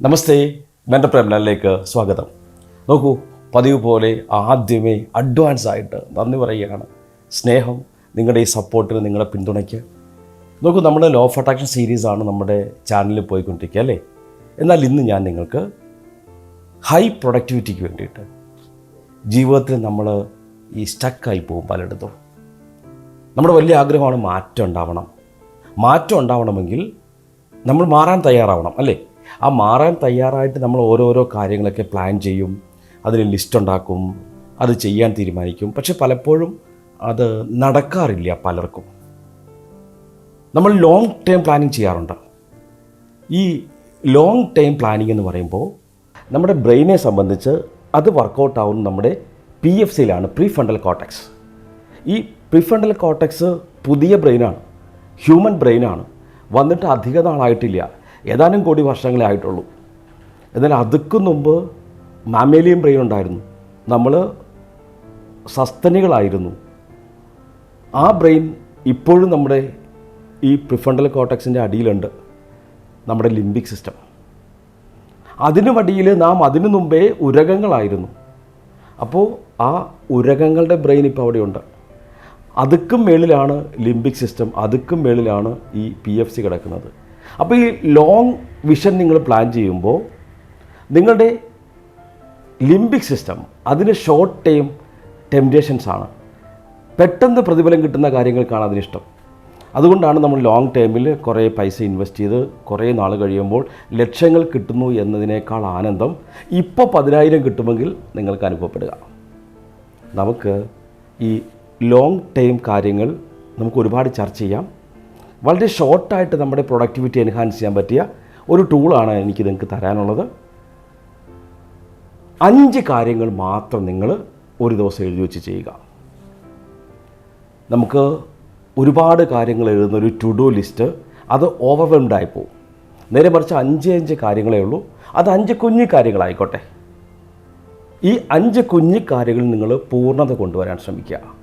നമസ്തേ mentor പ്രേംലാലിലേക്ക് സ്വാഗതം. നോക്കൂ പതിവ് പോലെ ആദ്യമേ അഡ്വാൻസ് ആയിട്ട് നന്ദി പറയുകയാണ്. സ്നേഹം നിങ്ങളുടെ ഈ സപ്പോർട്ടിന് നിങ്ങളെ പിന്തുണയ്ക്ക് നോക്കൂ നമ്മുടെ ലോ ഓഫ് അട്രാക്ഷൻ സീരീസാണ് നമ്മുടെ ചാനലിൽ പോയിക്കൊണ്ടിരിക്കുക അല്ലേ? എന്നാൽ ഇന്ന് ഞാൻ നിങ്ങൾക്ക് ഹൈ പ്രൊഡക്ടിവിറ്റിക്ക് വേണ്ടിയിട്ട് ജീവിതത്തിൽ നമ്മൾ ഈ സ്റ്റക്കായി പോകും പലയിടത്തും. നമ്മുടെ വലിയ ആഗ്രഹമാണ് മാറ്റം ഉണ്ടാവണം. മാറ്റം ഉണ്ടാവണമെങ്കിൽ നമ്മൾ മാറാൻ തയ്യാറാവണം അല്ലേ? ആ മാറാൻ തയ്യാറായിട്ട് നമ്മൾ ഓരോരോ കാര്യങ്ങളൊക്കെ പ്ലാൻ ചെയ്യും. അതിന് ലിസ്റ്റ് ഉണ്ടാക്കും. അത് ചെയ്യാൻ തീരുമാനിക്കും. പക്ഷെ പലപ്പോഴും അത് നടക്കാറില്ല പലർക്കും. നമ്മൾ ലോങ് ടേം പ്ലാനിങ് ചെയ്യാറുണ്ട്. ഈ ലോങ് ടേം പ്ലാനിങ് എന്ന് പറയുമ്പോൾ നമ്മുടെ ബ്രെയിനെ സംബന്ധിച്ച് അത് വർക്കൗട്ട് ആവുന്നത് നമ്മുടെ പി എഫ് സിയിലാണ് പ്രീ ഫണ്ടൽ കോട്ടക്സ് ഈ പ്രീ ഫണ്ടൽ കോട്ടക്സ് പുതിയ ബ്രെയിനാണ് ഹ്യൂമൻ ബ്രെയിനാണ് വന്നിട്ട് അധിക നാളായിട്ടില്ല. ഏതാനും കോടി വർഷങ്ങളെ ആയിട്ടുള്ളൂ. എന്നാൽ അതുക്കും മുമ്പ് മാമേലിയൻ ബ്രെയിൻ ഉണ്ടായിരുന്നു. നമ്മൾ സസ്തനികളായിരുന്നു. ആ ബ്രെയിൻ ഇപ്പോഴും നമ്മുടെ ഈ പ്രിഫണ്ടൽ കോട്ടക്സിന്റെ അടിയിലുണ്ട്. നമ്മുടെ ലിംബിക് സിസ്റ്റം. അതിനു വടിയിൽ നാം അതിനു മുമ്പേ ഉരകങ്ങളായിരുന്നു. അപ്പോൾ ആ ഉരകങ്ങളുടെ ബ്രെയിൻ ഇപ്പോൾ അവിടെയുണ്ട്. അതുക്കും മേളിലാണ് ലിംബിക് സിസ്റ്റം അതുക്കും മേളിലാണ് ഈ പി എഫ് സി കിടക്കുന്നത്. അപ്പോൾ ഈ ലോങ് വിഷൻ നിങ്ങൾ പ്ലാൻ ചെയ്യുമ്പോൾ നിങ്ങളുടെ ലിംബിക് സിസ്റ്റം അതിന് ഷോർട്ട് ടൈം ടെംപ്റ്റേഷൻസ് ആണ്. പെട്ടെന്ന് പ്രതിഫലം കിട്ടുന്ന കാര്യങ്ങൾക്കാണ് അതിനിഷ്ടം അതുകൊണ്ടാണ് നമ്മൾ ലോങ് ടൈമിൽ കുറേ പൈസ ഇൻവെസ്റ്റ് ചെയ്ത് കുറേ നാൾ കഴിയുമ്പോൾ ലക്ഷങ്ങൾ കിട്ടുന്നു എന്നതിനേക്കാൾ ആനന്ദം ഇപ്പോൾ പതിനായിരം കിട്ടുമെങ്കിൽ നിങ്ങൾക്ക് അനുഭവപ്പെടുക. നമുക്ക് ഈ ലോങ് ടൈം കാര്യങ്ങൾ നമുക്ക് ഒരുപാട് ചർച്ച ചെയ്യാം. വളരെ ഷോർട്ടായിട്ട് നമ്മുടെ പ്രൊഡക്ടിവിറ്റി എൻഹാൻസ് ചെയ്യാൻ പറ്റിയ ഒരു ടൂളാണ് എനിക്ക് നിങ്ങൾക്ക് തരാനുള്ളത്. അഞ്ച് കാര്യങ്ങൾ മാത്രം നിങ്ങൾ ഒരു ദിവസം എഴുതി വെച്ച് ചെയ്യുക. നമുക്ക് ഒരുപാട് കാര്യങ്ങൾ എഴുതുന്ന ഒരു ടു ഡു ലിസ്റ്റ് അത് ഓവർവെൽംഡ് ആയി പോകും. നേരെ മറിച്ച് അഞ്ച് അഞ്ച് കാര്യങ്ങളേ ഉള്ളൂ. അത് അഞ്ച് കുഞ്ഞു കാര്യങ്ങളായിക്കോട്ടെ. ഈ അഞ്ച് കുഞ്ഞു കാര്യങ്ങൾ നിങ്ങൾ പൂർണത കൊണ്ടുവരാൻ ശ്രമിക്കുക.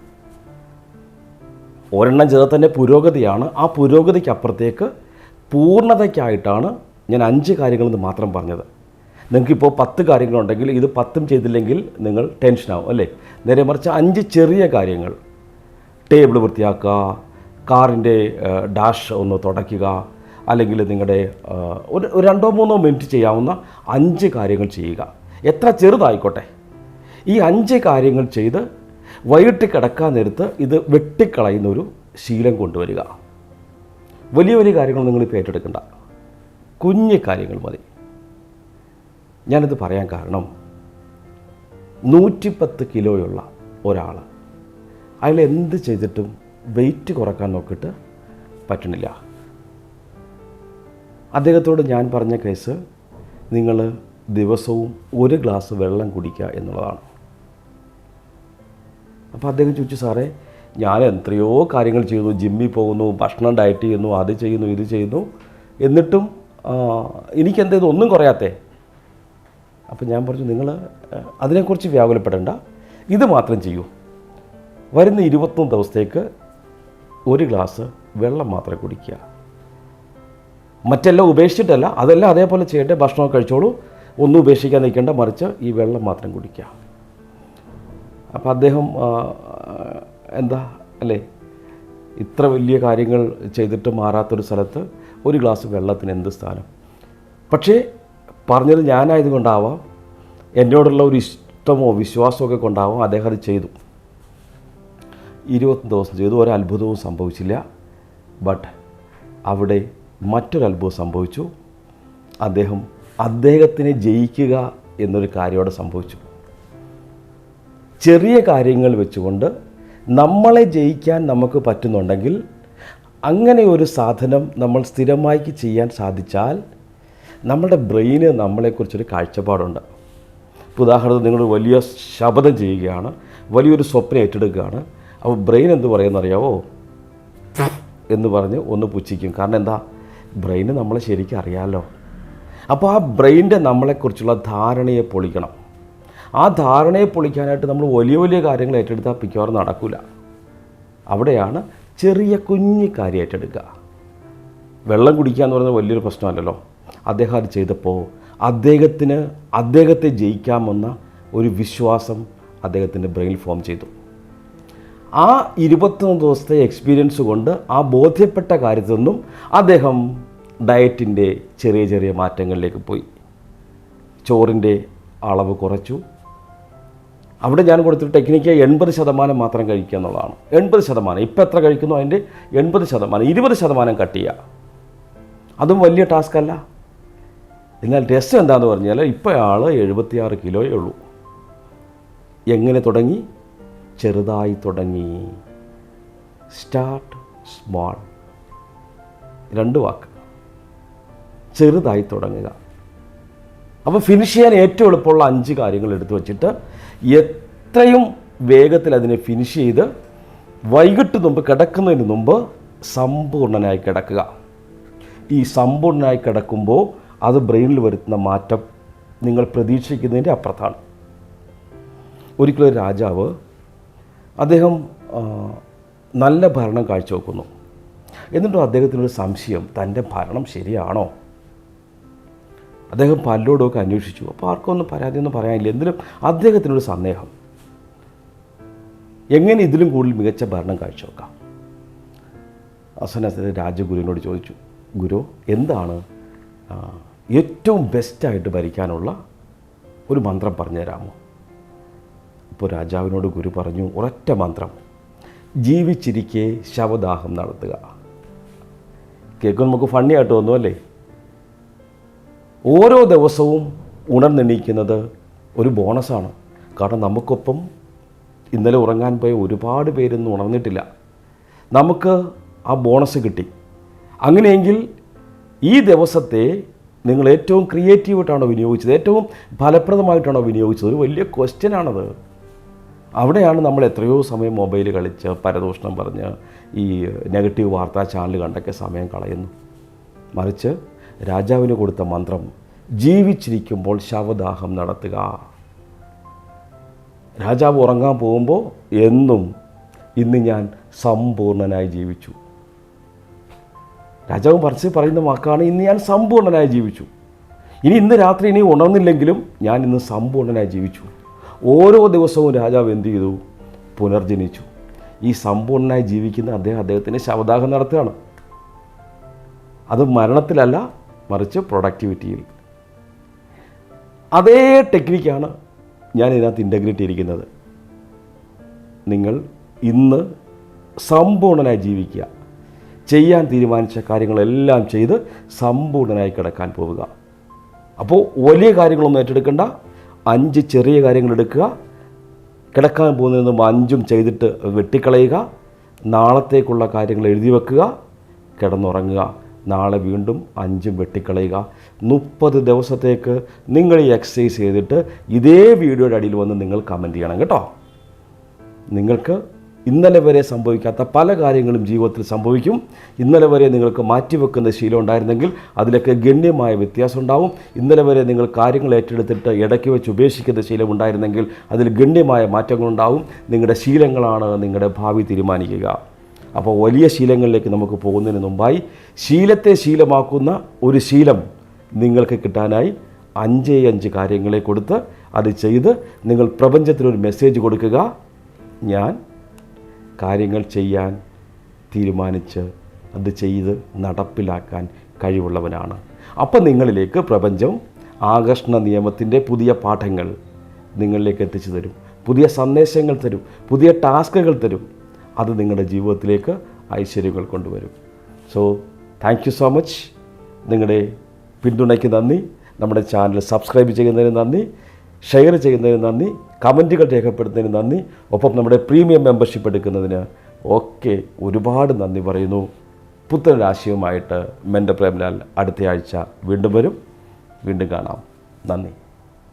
ഒരെണ്ണം ചെയ്താൽ തന്നെ പുരോഗതിയാണ്. ആ പുരോഗതിക്ക് അപ്പുറത്തേക്ക് പൂർണതയ്ക്കായിട്ടാണ് ഞാൻ അഞ്ച് കാര്യങ്ങളെന്ന് മാത്രം പറഞ്ഞത്. നിങ്ങൾക്കിപ്പോൾ പത്ത് കാര്യങ്ങളുണ്ടെങ്കിൽ ഇത് പത്തും ചെയ്തില്ലെങ്കിൽ നിങ്ങൾ ടെൻഷനാവും അല്ലേ? നേരെ മറിച്ച് അഞ്ച് ചെറിയ കാര്യങ്ങൾ. ടേബിൾ വൃത്തിയാക്കുക കാറിന്റെ ഡാഷ് ഒന്ന് തുടയ്ക്കുക അല്ലെങ്കിൽ നിങ്ങളുടെ ഒരു രണ്ടോ മൂന്നോ മിനിറ്റ് ചെയ്യാവുന്ന അഞ്ച് കാര്യങ്ങൾ ചെയ്യുക. എത്ര ചെറുതായിക്കോട്ടെ. ഈ അഞ്ച് കാര്യങ്ങൾ ചെയ്ത് വൈകിട്ട് കിടക്കാൻ നേരത്ത് ഇത് വെട്ടിക്കളയുന്ന ഒരു ശീലം കൊണ്ടുവരിക. വലിയ വലിയ കാര്യങ്ങൾ നിങ്ങൾ ഇപ്പോൾ ഏറ്റെടുക്കണ്ട. കുഞ്ഞു കാര്യങ്ങൾ മതി. ഞാനിത് പറയാൻ കാരണം നൂറ്റിപ്പത്ത് കിലോയുള്ള ഒരാൾ അയാൾ എന്ത് ചെയ്തിട്ടും വെയിറ്റ് കുറയ്ക്കാൻ നോക്കിയിട്ട് പറ്റണില്ല അദ്ദേഹത്തോട് ഞാൻ പറഞ്ഞ കേസ് നിങ്ങൾ ദിവസവും ഒരു ഗ്ലാസ് വെള്ളം കുടിക്കുക എന്നുള്ളതാണ്. അപ്പോൾ അദ്ദേഹം ചോദിച്ചു സാറേ ഞാൻ എത്രയോ കാര്യങ്ങൾ ചെയ്യുന്നു. ജിമ്മിൽ പോകുന്നു ഭക്ഷണം ഡയറ്റ് ചെയ്യുന്നു അത് ചെയ്യുന്നു ഇത് ചെയ്യുന്നു. എന്നിട്ടും എനിക്കെന്തേ ഒന്നും കുറയാത്തേ. അപ്പം ഞാൻ പറഞ്ഞു നിങ്ങൾ അതിനെക്കുറിച്ച് വ്യാകുലപ്പെടേണ്ട. ഇത് മാത്രം ചെയ്യൂ. വരുന്ന ഇരുപത്തൊന്ന് ദിവസത്തേക്ക് ഒരു ഗ്ലാസ് വെള്ളം മാത്രം കുടിക്കുക. മറ്റെല്ലാം ഉപേക്ഷിച്ചിട്ടല്ല അതെല്ലാം അതേപോലെ ചെയ്യട്ടെ ഭക്ഷണം കഴിച്ചോളൂ. ഒന്നും ഉപേക്ഷിക്കാൻ നിൽക്കേണ്ട മറിച്ച് ഈ വെള്ളം മാത്രം കുടിക്കുക. അപ്പോൾ അദ്ദേഹം എന്താ അല്ലേ? ഇത്ര വലിയ കാര്യങ്ങൾ ചെയ്തിട്ട് മാറാത്തൊരു സ്ഥലത്ത് ഒരു ഗ്ലാസ് വെള്ളത്തിന് എന്ത് സ്ഥാനം? പക്ഷേ പറഞ്ഞത് ഞാനായതുകൊണ്ടാവാം എന്നോടുള്ള ഒരു ഇഷ്ടമോ വിശ്വാസമൊക്കെ കൊണ്ടാവാം അദ്ദേഹം അത് ചെയ്തു. ഇരുപത്തി ദിവസം ചെയ്തു ഒരു അത്ഭുതവും സംഭവിച്ചില്ല. ബട്ട് അവിടെ മറ്റൊരു അത്ഭുതം സംഭവിച്ചു. അദ്ദേഹം അദ്ദേഹത്തിനെ ജയിക്കുക എന്നൊരു കാര്യം അവിടെ സംഭവിച്ചു ചെറിയ കാര്യങ്ങൾ വെച്ചുകൊണ്ട് നമ്മളെ ജയിക്കാൻ നമുക്ക് പറ്റുന്നുണ്ടെങ്കിൽ അങ്ങനെ ഒരു സാധനം നമ്മൾ സ്ഥിരമായി ചെയ്യാൻ സാധിച്ചാൽ നമ്മുടെ ബ്രെയിന് നമ്മളെക്കുറിച്ചൊരു കാഴ്ചപ്പാടുണ്ട്. ഉദാഹരണത്തിന് നിങ്ങൾ വലിയ ശബ്ദം ചെയ്യുകയാണ് വലിയൊരു സ്വപ്നം ഏറ്റെടുക്കുകയാണ്. അപ്പോൾ ബ്രെയിൻ എന്ത് പറയുമെന്നറിയാവോ എന്ന് പറഞ്ഞ് ഒന്ന് പുച്ഛിക്കും. കാരണം എന്താ? ബ്രെയിന് നമ്മളെ ശരിക്കും അറിയാമല്ലോ അപ്പോൾ ആ ബ്രെയിന്റെ നമ്മളെക്കുറിച്ചുള്ള ധാരണയെ പൊളിക്കണം. ആ ധാരണയെ പൊളിക്കാനായിട്ട് നമ്മൾ വലിയ വലിയ കാര്യങ്ങൾ ഏറ്റെടുത്താൽ മിക്കവാറും നടക്കില്ല അവിടെയാണ് ചെറിയ കുഞ്ഞു കാര്യം ഏറ്റെടുക്കുക. വെള്ളം കുടിക്കുക എന്ന് പറയുന്നത് വലിയൊരു പ്രശ്നമല്ലല്ലോ. അദ്ദേഹം അത് ചെയ്തപ്പോൾ അദ്ദേഹത്തിന് അദ്ദേഹത്തെ ജയിക്കാമെന്ന ഒരു വിശ്വാസം അദ്ദേഹത്തിന്റെ ബ്രെയിൻ ഫോം ചെയ്തു. ആ ഇരുപത്തൊന്ന് ദിവസത്തെ എക്സ്പീരിയൻസ് കൊണ്ട് ആ ബോധ്യപ്പെട്ട കാര്യത്തിൽ നിന്നും അദ്ദേഹം ഡയറ്റിന്റെ ചെറിയ ചെറിയ മാറ്റങ്ങളിലേക്ക് പോയി. ചോറിന്റെ അളവ് കുറച്ചു. അവിടെ ഞാൻ കൊടുത്തൊരു ടെക്നിക്ക് എൺപത് ശതമാനം മാത്രം കഴിക്കുക എന്നുള്ളതാണ്. എൺപത് ശതമാനം. ഇപ്പം എത്ര കഴിക്കുന്നു? അതിന്റെ എൺപത് ശതമാനം. ഇരുപത് ശതമാനം കട്ട് ചെയ്യുക. അതും വലിയ ടാസ്ക് അല്ല. എന്നാൽ രസം എന്താണെന്ന് പറഞ്ഞാൽ ഇപ്പോൾ ആൾ എഴുപത്തിയാറ് കിലോയേ ഉള്ളൂ. എങ്ങനെ തുടങ്ങി? ചെറുതായി തുടങ്ങി. സ്റ്റാർട്ട് സ്മോൾ രണ്ട് വാക്ക്. ചെറുതായി തുടങ്ങുക. അപ്പോൾ ഫിനിഷ് ചെയ്യാൻ ഏറ്റവും എളുപ്പമുള്ള അഞ്ച് കാര്യങ്ങൾ എടുത്തു വച്ചിട്ട് എത്രയും വേഗത്തിൽ അതിനെ ഫിനിഷ് ചെയ്ത് വൈകിട്ട് മുമ്പ് കിടക്കുന്നതിന് മുമ്പ് സമ്പൂർണനായി കിടക്കുക. ഈ സമ്പൂർണനായി കിടക്കുമ്പോൾ അത് ബ്രെയിനിൽ വരുത്തുന്ന മാറ്റം നിങ്ങൾ പ്രതീക്ഷിക്കുന്നതിന്റെ അപ്പുറത്താണ്. ഒരിക്കലും ഒരു രാജാവ് അദ്ദേഹം നല്ല ഭരണം കാഴ്ചവെക്കുന്നു. എന്നിട്ടും അദ്ദേഹത്തിനൊരു സംശയം തന്റെ ഭരണം ശരിയാണോ? അദ്ദേഹം പലരോടുമൊക്കെ അന്വേഷിച്ചു. അപ്പോൾ ആർക്കൊന്നും പരാതിയൊന്നും പറയാനില്ല. എന്തിനും അദ്ദേഹത്തിനൊരു സന്ദേഹം. എങ്ങനെ ഇതിലും കൂടുതൽ മികച്ച ഭരണം കാഴ്ചവെക്കാം? അവസാനം രാജഗുരുവിനോട് ചോദിച്ചു ഗുരു എന്താണ് ഏറ്റവും ബെസ്റ്റായിട്ട് ഭരിക്കാനുള്ള ഒരു മന്ത്രം പറഞ്ഞു തരാമോ? ഇപ്പോൾ രാജാവിനോട് ഗുരു പറഞ്ഞു ഒരൊറ്റ മന്ത്രം. ജീവിച്ചിരിക്കെ ശവദാഹം നടത്തുക. കേൾക്കുമ്പോൾ നമുക്ക് ഫണ്ണിയായിട്ട് തോന്നുമല്ലേ ഓരോ ദിവസവും ഉണർന്നെണീക്കുന്നത് ഒരു ബോണസാണ്. കാരണം നമുക്കൊപ്പം ഇന്നലെ ഉറങ്ങാൻ പോയ ഒരുപാട് പേരൊന്നും ഉണർന്നിട്ടില്ല. നമുക്ക് ആ ബോണസ് കിട്ടി. അങ്ങനെയെങ്കിൽ ഈ ദിവസത്തെ നിങ്ങൾ ഏറ്റവും ക്രിയേറ്റീവായിട്ടാണോ വിനിയോഗിച്ചത്? ഏറ്റവും ഫലപ്രദമായിട്ടാണോ വിനിയോഗിച്ചത്? ഒരു വലിയ ക്വസ്റ്റ്യനാണത്. അവിടെയാണ് നമ്മൾ എത്രയോ സമയം മൊബൈൽ കളിച്ച് പരദൂഷണം പറഞ്ഞ് ഈ നെഗറ്റീവ് വാർത്താ ചാനൽ കണ്ടൊക്കെ സമയം കളയുന്നു. മറിച്ച് രാജാവിന് കൊടുത്ത മന്ത്രം ജീവിച്ചിരിക്കുമ്പോൾ ശവദാഹം നടത്തുക. രാജാവ് ഉറങ്ങാൻ പോകുമ്പോൾ എന്നും ഇന്ന് ഞാൻ സമ്പൂർണനായി ജീവിച്ചു. രാജാവ് പറിച്ച് പറയുന്ന വാക്കാണ് ഇന്ന് ഞാൻ സമ്പൂർണനായി ജീവിച്ചു. ഇനി ഇന്ന് രാത്രി ഇനി ഉണർന്നില്ലെങ്കിലും ഞാൻ ഇന്ന് സമ്പൂർണനായി ജീവിച്ചു. ഓരോ ദിവസവും രാജാവ് എന്ത് ചെയ്തു? പുനർജനിച്ചു. ഈ സമ്പൂർണനായി ജീവിക്കുന്ന അദ്ദേഹം അദ്ദേഹത്തിന്റെ ശവദാഹം നടത്തുകയാണ്. അത് മരണത്തിലല്ല മറിച്ച് പ്രൊഡക്ടിവിറ്റിയിൽ അതേ ടെക്നിക്കാണ് ഞാൻ ഇതിനകത്ത് ഇന്റഗ്രേറ്റ് ചെയ്തിരിക്കുന്നത്. നിങ്ങൾ ഇന്ന് സമ്പൂർണനായി ജീവിക്കുക. ചെയ്യാൻ തീരുമാനിച്ച കാര്യങ്ങളെല്ലാം ചെയ്ത് സമ്പൂർണനായി കിടക്കാൻ പോവുക. അപ്പോൾ വലിയ കാര്യങ്ങളൊന്നും ഏറ്റെടുക്കണ്ട. അഞ്ച് ചെറിയ കാര്യങ്ങൾ എടുക്കുക. കിടക്കാൻ പോകുന്നതിന് മുമ്പ് അഞ്ചും ചെയ്തിട്ട് വെട്ടിക്കളയുക. നാളത്തേക്കുള്ള കാര്യങ്ങൾ എഴുതി വെക്കുക. കിടന്നുറങ്ങുക. നാളെ വീണ്ടും അഞ്ചും വെട്ടിക്കളയുക. മുപ്പത് ദിവസത്തേക്ക് നിങ്ങൾ ഈ എക്സസൈസ് ചെയ്തിട്ട് ഇതേ വീഡിയോയുടെ അടിയിൽ വന്ന് നിങ്ങൾ കമന്റ് ചെയ്യണം കേട്ടോ. നിങ്ങൾക്ക് ഇന്നലെ വരെ സംഭവിക്കാത്ത പല കാര്യങ്ങളും ജീവിതത്തിൽ സംഭവിക്കും. ഇന്നലെ വരെ നിങ്ങൾക്ക് മാറ്റിവെക്കുന്ന ശീലം ഉണ്ടായിരുന്നെങ്കിൽ അതിലൊക്കെ ഗണ്യമായ വ്യത്യാസം ഉണ്ടാവും. ഇന്നലെ വരെ നിങ്ങൾ കാര്യങ്ങൾ ഏറ്റെടുത്തിട്ട് ഇടയ്ക്ക് വെച്ച് ഉപേക്ഷിക്കുന്ന ശീലം ഉണ്ടായിരുന്നെങ്കിൽ അതിൽ ഗണ്യമായ മാറ്റങ്ങളുണ്ടാവും. നിങ്ങളുടെ ശീലങ്ങളാണ് നിങ്ങളുടെ ഭാവി തീരുമാനിക്കുക. അപ്പോൾ വലിയ ശീലങ്ങളിലേക്ക് നമുക്ക് പോകുന്നതിന് മുമ്പായി ശീലത്തെ ശീലമാക്കുന്ന ഒരു ശീലം നിങ്ങൾക്ക് കിട്ടാനായി അഞ്ചേ അഞ്ച് കാര്യങ്ങളെ കൊടുത്ത് അത് ചെയ്ത് നിങ്ങൾ പ്രപഞ്ചത്തിനൊരു മെസ്സേജ് കൊടുക്കുക. ഞാൻ കാര്യങ്ങൾ ചെയ്യാൻ തീരുമാനിച്ച് അത് ചെയ്ത് നടപ്പിലാക്കാൻ കഴിവുള്ളവനാണ്. അപ്പം നിങ്ങളിലേക്ക് പ്രപഞ്ചം ആകർഷണ നിയമത്തിന്റെ പുതിയ പാഠങ്ങൾ നിങ്ങളിലേക്ക് എത്തിച്ചു തരും. പുതിയ സന്ദേശങ്ങൾ തരും. പുതിയ ടാസ്കുകൾ തരും. അത് നിങ്ങളുടെ ജീവിതത്തിലേക്ക് ഐശ്വര്യങ്ങൾ കൊണ്ടുവരും. So thank you so much നിങ്ങളുടെ പിന്തുണയ്ക്ക് നന്ദി. നമ്മുടെ ചാനൽ സബ്സ്ക്രൈബ് ചെയ്യുന്നതിന് നന്ദി. ഷെയർ ചെയ്യുന്നതിന് നന്ദി. കമന്റുകൾ രേഖപ്പെടുത്തുന്നതിന് നന്ദി. ഒപ്പം നമ്മുടെ പ്രീമിയം മെമ്പർഷിപ്പ് എടുക്കുന്നതിന് ഒക്കെ ഒരുപാട് നന്ദി പറയുന്നു. പുത്തനൊരാശയവുമായിട്ട് മെന്റെ പ്രേംലാൽ അടുത്തയാഴ്ച വീണ്ടും വരും. വീണ്ടും കാണാം. നന്ദി.